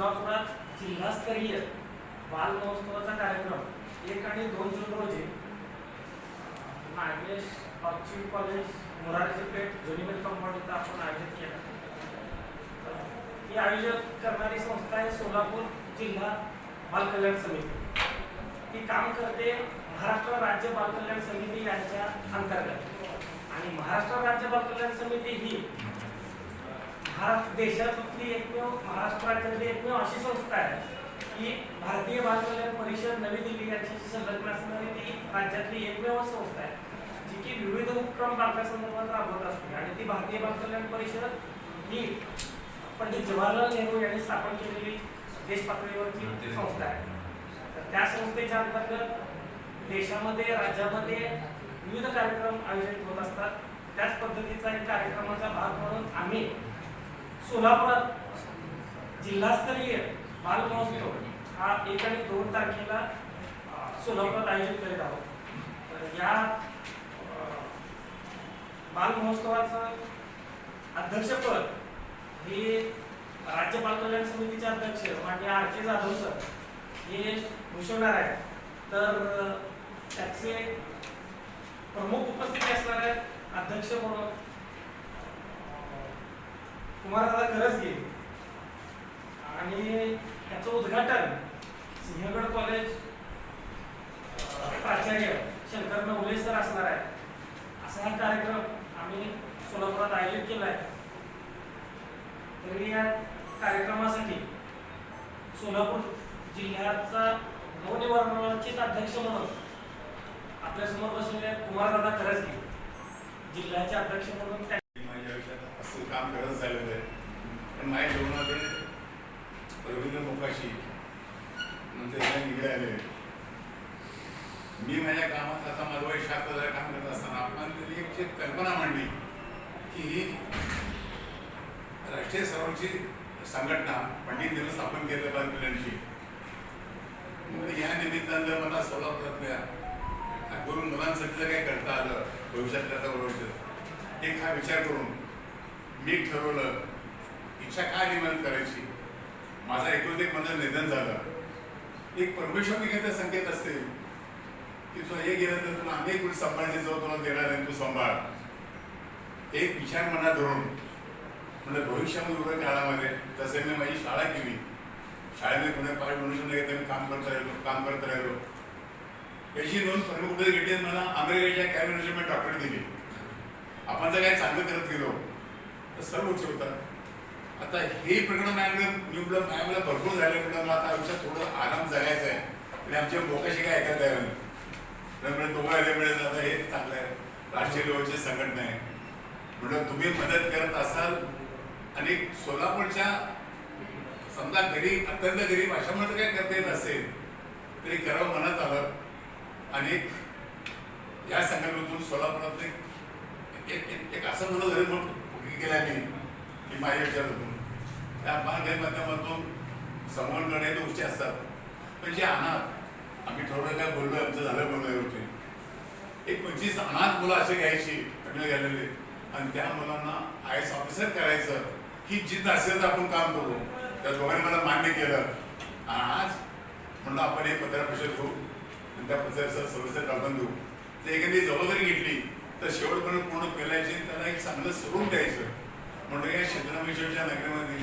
सोलापुरात जिल्हास्तरीय बाल महोत्सवाचा कार्यक्रम. एक आणि दोन जून रोजी नागेश ऑर्चिड कॉलेज मोरारजी पेठ जुनीमेल कंपाऊंड इथं आपण आयोजित केलं. ही आयोजित करणारी संस्था आहे सोलापूर जिल्हा बालकल्याण समिती. ती काम करते महाराष्ट्र राज्य बाल कल्याण समिती यांच्या अंतर्गत. आणि महाराष्ट्र राज्य बाल कल्याण समिती ही महाराष्ट्र देशातली एकमेव महाराष्ट्र राज्यातली एकमेव अशी संस्था आहे की भारतीय कल्याण परिषद नवी दिल्ली यांच्याशी संलग्न असणारी ती राज्यातली एकमेव संस्था आहे जी की विविध उपक्रम बालकासंदर्भात राबवत असते. आणि ती भारतीय कल्याण परिषद ही पंडित जवाहरलाल नेहरू यांनी स्थापन केलेली देश पातळीवरची संस्था आहे. तर त्या संस्थेच्या अंतर्गत देशामध्ये राज्यामध्ये विविध कार्यक्रम आयोजित होत असतात. त्याच पद्धतीचा एक कार्यक्रमाचा भाग म्हणून आम्ही सोलापुरात जिल्हास्तरीय बाल महोत्सव हा एक आणि दोन तारखेला सोलापुरात आयोजित करीत आहोत. तर या बाल महोत्सवाचं अध्यक्षपद हे राज्य बाल कल्याण समितीचे अध्यक्ष मान्य आर के जाधव सर हे भूषवणार आहेत. तर त्याचे प्रमुख उपस्थिती असणार आहेत अध्यक्ष म्हणून कुमाराला खरंच घे. आणि त्याचं उद्घाटन सिंहगड कॉलेज प्राचार्य शंकर नवले सर असणार आहे असा हा कार्यक्रम आम्ही सोलापुरात आयोजित केला आहे तरी या कार्यक्रमासाठी सोलापूर जिल्ह्याचा नवनिर्वाचित अध्यक्ष म्हणून आपल्यासमोर बसलेले आहेत कुमारदादा खरंच जिल्ह्याचे अध्यक्ष म्हणून त्या माझ्या आयुष्यात असं काम करत झालेलं आहे पण माझ्या जीवनामध्ये रवींद्र मोकाशी म्हणजे त्या निघळे आले मी माझ्या कामात आता माझं वय शास्त्र काम करत असताना आपण त्यांनी एक जी कल्पना मांडली की ही राष्ट्रीय सर्वांची संघटना पंडित दिवस स्थापन केलं बाल कल्याणची. मग या निमित्तानं जर मला सोलापुरातल्या करून मुलांसाठी जर काही करता आलं भविष्यातल्या आता भविष्यात एक हा विचार करून मी ठरवलं इच्छा काय निर्माण करायची? माझा एकूण एक माझं निधन झालं. एक परमेश्वर निघायचा संकेत असते की तुला हे गेलं तर तुला अनेक गोष्टी सांभाळायचे जो तुला देणार नाही तू सांभाळ. एक विचार मनात धरून म्हणजे भविष्यामध्ये उभ्या काळामध्ये जसे मी माझी शाळा केली शाळेमध्ये पुणे पाच मनुष्य मी काम करत राहिलो काम करत राहिलो. याची नोंद प्रमुख कुठे घेतली मला अमेरिकेच्या कॅबिनेटची मी डॉक्टर दिली. आपण जर काय चांगलं करत गेलो तर सर्व उच्च होतात. आता हे प्रकरण माझ्याकडे निवडलं माझ्याकडे भरपूर झाले म्हणून मला आता आयुष्यात थोडं आराम जगायचा आहे. आणि आमच्या मोकाशी काय ऐकत त्यामुळे म्हणजे दोघं मिळत आता हे चांगलं आहे. राष्ट्रीय लेवलची संघटना आहे. म्हणून तुम्ही मदत करत असाल आणि सोलापूरच्या समजा गरीब अत्यंत गरीब अशा जर काय करता येत असेल तरी करावं मनात आलं आणि या संघटनेतून सोलापुरात एक एक- एक- एक असं म्हणून धरून मग केला मी की माझ्या विचारातून त्या बालकाई माध्यमातून समोर गणे गोष्टी असतात. पण जे अनाथ आम्ही ठरवलं काय बोललो आमचं झालं बोललो होते एक पंचवीस अनाथ मुलं असे घ्यायची लग्न झालेले आणि त्या मुलांना आय एस ऑफिसर करायचं. ही जिद्द असेल तर आपण काम करू. त्या दोघांनी मला मान्य केलं. आणि आज म्हणलं आपण एक पत्र परिषद घेऊ. आणि त्या पत्राचं सदस्य काढून देऊ. जर एखादी जबाबदारी घेतली तर शेवटपर्यंत पूर्ण पेलायची त्याला एक चांगलं स्वरूप द्यायचं. म्हणलं या सिद्धरामेश्वरच्या नगरीमध्ये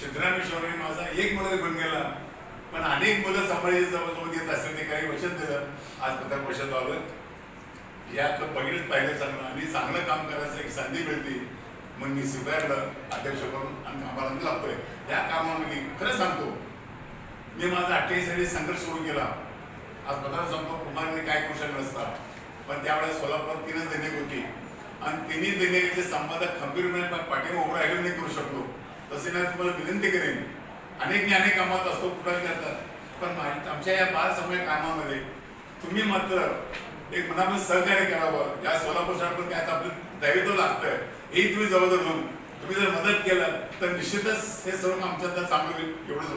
सिद्धरामेश्वरने माझा एक मुलगा घेऊन गेला. अनेक मुलं सांभाळायची जवळजवळ येत असतील ते काही वचन दिलं. आज पत्र वर्षात आलं यातलं पहिलेच पाहिलं चांगलं. आणि चांगलं काम करायचं एक संधी मिळते. मग मी स्वीकारलं अध्यक्ष करून आणि कामाला मी लागतोय. या कामामध्ये खरं सांगतो मी माझा अठ्ठेचाळीस संघर्ष सोडून गेला आज पत्र संप कुमारने काय करू शकलं नसता पण त्यावेळेस सोलापुरात तीनच दैनिक होती. आणि तिन्ही दैनिकाचे संपादक खंबीरपणे पा- उभं राहिलं नाही करू शकलो. तसे नाही तुम्हाला विनंती करेन. अनेक मी अनेक कामात असतो कुठं करतात पण आमच्या या बाल समय कामामध्ये तुम्ही मात्र एक मनामध्ये सहकार्य करावं. या सोलापूर शहरात काय आता आपलं दायित्व लागतं हेही तुम्ही जवळ धरून तुम्ही जर मदत केलं तर निश्चितच हे सर्व आमच्या चांगलं होईल एवढंच